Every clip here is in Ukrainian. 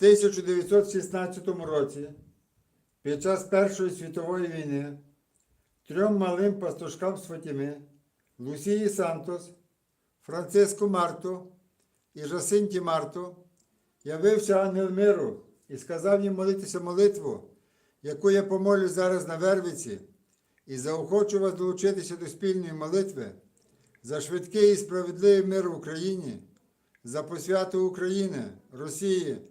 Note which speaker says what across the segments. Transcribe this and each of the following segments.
Speaker 1: 1916 році, під час Першої світової війни, трьом малим пастушкам з Фатіми, Лусії Сантос, Франциску Марту і Жасинті Марту, явився ангел миру і сказав їм молитися молитву, яку я помолю зараз на Вервиці, і заохочу вас долучитися до спільної молитви за швидкий і справедливий мир в Україні, за посвяту України, Росії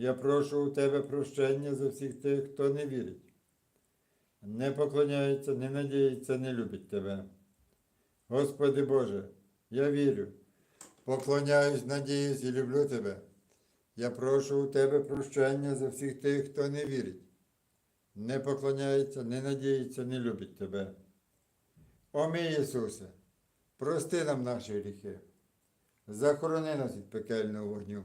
Speaker 1: Я прошу у Тебе прощення за всіх тих, хто не вірить, не поклоняється, не надіється, не любить Тебе. Господи Боже, я вірю, поклоняюсь, надіюсь і люблю Тебе. Я прошу у Тебе прощення за всіх тих, хто не вірить, не поклоняється, не надіється, не любить Тебе. О Ісусе, прости нам наші гріхи, захорони нас від пекельного вогню,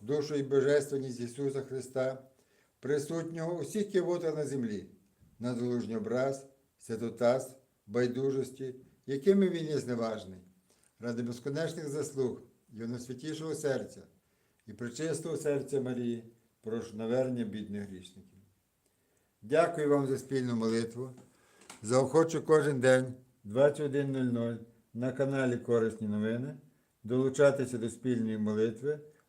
Speaker 1: душу і божественність Ісуса Христа, присутнього у всіх кивотах на землі, на долужній образ, святотаз, байдужості, якими він є зневажний, ради безконечних заслуг його святішого серця і причистого серця Марії, прошу навернення бідних грішників. Дякую вам за спільну молитву. Заохочу кожен день 21.00 на каналі Корисні новини долучатися до спільної молитви